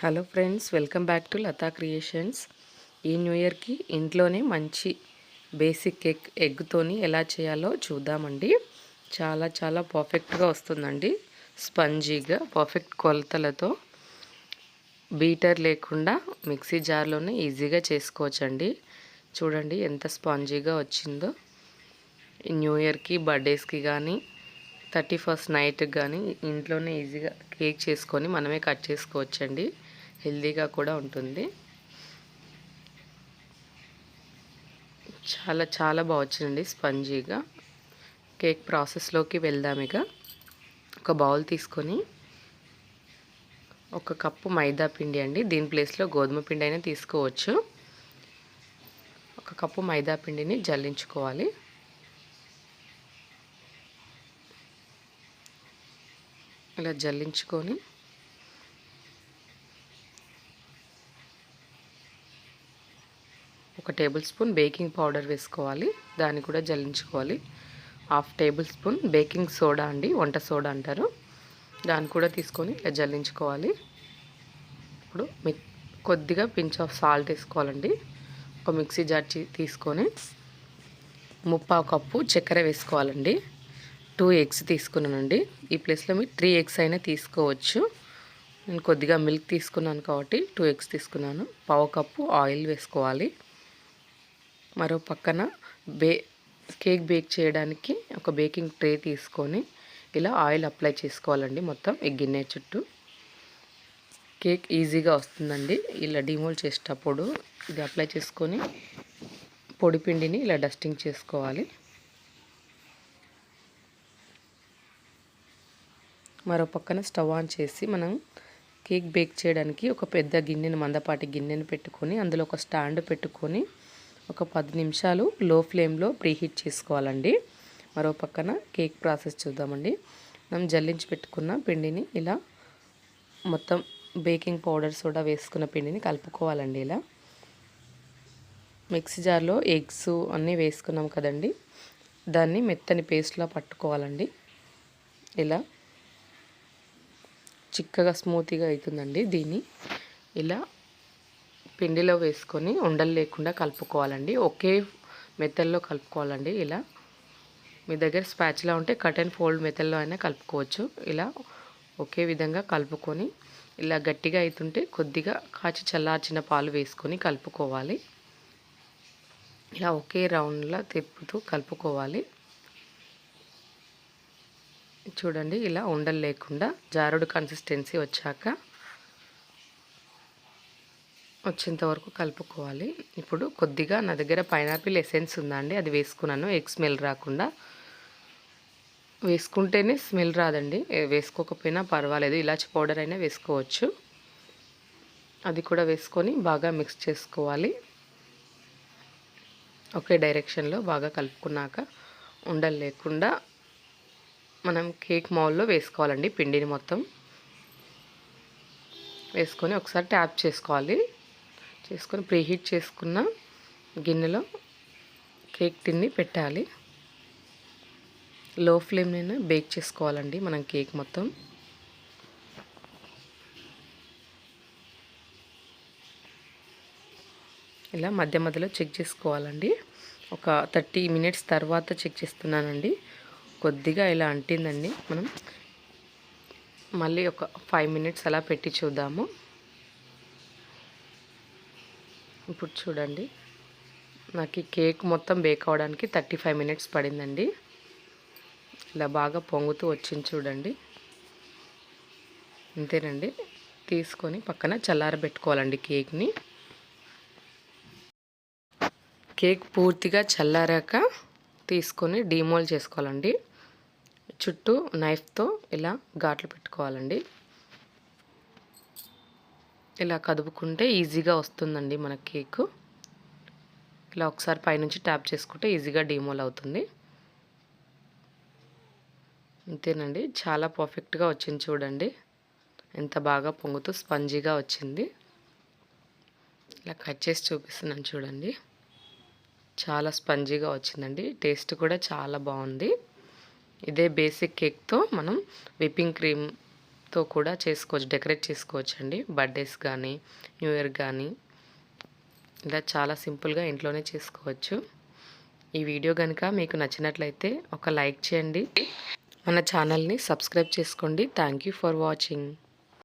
Hello friends welcome back to Lata creations. ఈ new ఇయర్కి ఇంట్లోనే మంచి బేసిక్ ఎగ్ ఎగ్తోని ఎలా చేయాలో చూద్దామండి. చాలా చాలా పర్ఫెక్ట్గా వస్తుందండి. స్పంజీగా పర్ఫెక్ట్ కొలతలతో. బీటర్ లేకుండా మిక్సీ జార్లోనే ఈజీగా చేసుకోవచ్చండి. చూడండి ఎంత స్పాంజీగా వచ్చిందో. న్యూ ఇయర్కి బర్త్డేస్కి కానీ థర్టీ ఫస్ట్ నైట్కి కానీ ఇంట్లోనే ఈజీగా కేక్ చేసుకొని మనమే కట్ చేసుకోవచ్చండి. హెల్దీగా కూడా ఉంటుంది. చాలా చాలా బాగా వచ్చిందండి స్పంజీగా. కేక్ ప్రాసెస్లోకి వెళ్దాం ఇక. ఒక బౌల్ తీసుకొని ఒక కప్పు మైదా పిండి అండి. దీని ప్లేస్లో గోధుమ పిండి అయినా తీసుకోవచ్చు. ఒక కప్పు మైదా పిండిని జల్లించుకోవాలి. ఇలా జల్లించుకొని ఒక టేబుల్ స్పూన్ బేకింగ్ పౌడర్ వేసుకోవాలి. దాన్ని కూడా జల్లించుకోవాలి. Half tablespoon baking soda అండి వంట సోడా అంటారు. దాన్ని కూడా తీసుకొని ఇలా జల్లించుకోవాలి. ఇప్పుడు మీ కొద్దిగా పించ్ ఆఫ్ సాల్ట్ వేసుకోవాలండి. ఒక మిక్సీ జార్ తీసుకొని ముప్పావు కప్పు చక్కెర వేసుకోవాలండి. టూ ఎగ్స్ తీసుకున్నానండి. ఈ ప్లేస్లో మీరు త్రీ ఎగ్స్ అయినా తీసుకోవచ్చు. నేను కొద్దిగా మిల్క్ తీసుకున్నాను కాబట్టి టూ ఎగ్స్ తీసుకున్నాను. పావు కప్పు ఆయిల్ వేసుకోవాలి. మరో పక్కన బే కేక్ బేక్ చేయడానికి ఒక బేకింగ్ ట్రే తీసుకొని ఇలా ఆయిల్ అప్లై చేసుకోవాలండి మొత్తం ఈ గిన్నె చుట్టూ. కేక్ ఈజీగా వస్తుందండి. ఇలా డిమోల్ చేసేటప్పుడు ఇది అప్లై చేసుకొని పొడి పిండిని ఇలా డస్టింగ్ చేసుకోవాలి. మరో పక్కన స్టవ్ ఆన్ చేసి మనం కేక్ బేక్ చేయడానికి ఒక పెద్ద గిన్నెను మందపాటి గిన్నెను పెట్టుకొని అందులో ఒక స్టాండ్ పెట్టుకొని ఒక పది నిమిషాలు లో ఫ్లేమ్లో ప్రీహీట్ చేసుకోవాలండి. మరో పక్కన కేక్ ప్రాసెస్ చూద్దామండి. మనం జల్లించి పెట్టుకున్న పిండిని ఇలా మొత్తం బేకింగ్ పౌడర్ సోడా వేసుకున్న పిండిని కలుపుకోవాలండి ఇలా. మిక్సీ జార్లో ఎగ్స్ అన్నీ వేసుకున్నాం కదండి. దాన్ని మెత్తని పేస్ట్లా పట్టుకోవాలండి. ఇలా చిక్కగా స్మూత్గా అవుతుందండి దీన్ని. ఇలా పిండిలో వేసుకొని ఉండలు లేకుండా కలుపుకోవాలండి. ఒకే మెత్తల్లో కలుపుకోవాలండి ఇలా. మీ దగ్గర స్పాచ్లా ఉంటే కట్ అండ్ ఫోల్డ్ మెథడ్లో అయినా కలుపుకోవచ్చు. ఇలా ఒకే విధంగా కలుపుకొని ఇలా గట్టిగా అవుతుంటే కొద్దిగా కాచి చల్లార్చిన పాలు వేసుకొని కలుపుకోవాలి. ఇలా ఒకే రౌండ్లా తిప్పుతూ కలుపుకోవాలి. చూడండి ఇలా ఉండలు లేకుండా జారుడు కన్సిస్టెన్సీ వచ్చాక వచ్చేంత వరకు కలుపుకోవాలి. ఇప్పుడు కొద్దిగా నా దగ్గర పైనాపిల్ ఎసెన్స్ ఉందండి. అది వేసుకున్నాను. ఎగ్ స్మెల్ రాకుండా. వేసుకుంటేనే స్మెల్ రాదండి. వేసుకోకపోయినా పర్వాలేదు. ఇలాచి పౌడర్ అయినా వేసుకోవచ్చు. అది కూడా వేసుకొని బాగా మిక్స్ చేసుకోవాలి. ఒకే డైరెక్షన్లో బాగా కలుపుకున్నాక ఉండలు లేకుండా మనం కేక్ మౌల్లో వేసుకోవాలండి పిండిని మొత్తం. వేసుకొని ఒకసారి ట్యాప్ చేసుకోవాలి. చేసుకొని ప్రీహీట్ చేసుకున్న గిన్నెలో కేక్ తిన్ని పెట్టాలి. లో ఫ్లేమ్లోనే బేక్ చేసుకోవాలండి మనం కేక్ మొత్తం. ఇలా మధ్య మధ్యలో చెక్ చేసుకోవాలండి. ఒక థర్టీ మినిట్స్ తర్వాత చెక్ చేస్తున్నానండి. కొద్దిగా ఇలా అంటిందండి. మనం మళ్ళీ ఒక ఫైవ్ మినిట్స్ అలా పెట్టి చూద్దాము. ఇప్పుడు చూడండి. నాకు ఈ కేక్ మొత్తం బేక్ అవడానికి థర్టీ ఫైవ్ మినిట్స్ పడిందండి. ఇలా బాగా పొంగుతూ వచ్చింది చూడండి. అంతేనండి తీసుకొని పక్కన చల్లారబెట్టుకోవాలండి కేక్ని. కేక్ పూర్తిగా చల్లారాక తీసుకొని డీమోల్ చేసుకోవాలండి. చుట్టూ నైఫ్తో ఇలా ఘాట్లు పెట్టుకోవాలండి. ఇలా కదుపుకుంటే ఈజీగా వస్తుందండి మన కేకు. ఇలా ఒకసారి పైనుంచి ట్యాప్ చేసుకుంటే ఈజీగా డీమోల్ అవుతుంది. అంతేనండి చాలా పర్ఫెక్ట్గా వచ్చింది చూడండి. ఎంత బాగా పొంగుతూ స్పంజీగా వచ్చింది. ఇలా కట్ చేసి చూపిస్తున్నాను చూడండి. చాలా స్పంజీగా వచ్చిందండి టేస్ట్ కూడా చాలా బాగుంది. ఇదే బేసిక్ కేక్తో మనం విప్పింగ్ క్రీమ్ తో కూడా చేసుకోవచ్చు డెకరేట్ చేసుకోవచ్చు అండి బర్త్డేస్ కానీ న్యూ ఇయర్ కానీ ఇలా చాలా సింపుల్గా ఇంట్లోనే చేసుకోవచ్చు. ఈ వీడియో కనుక మీకు నచ్చినట్లయితే ఒక లైక్ చేయండి. మన ఛానల్ని సబ్స్క్రైబ్ చేసుకోండి. Thank you for watching.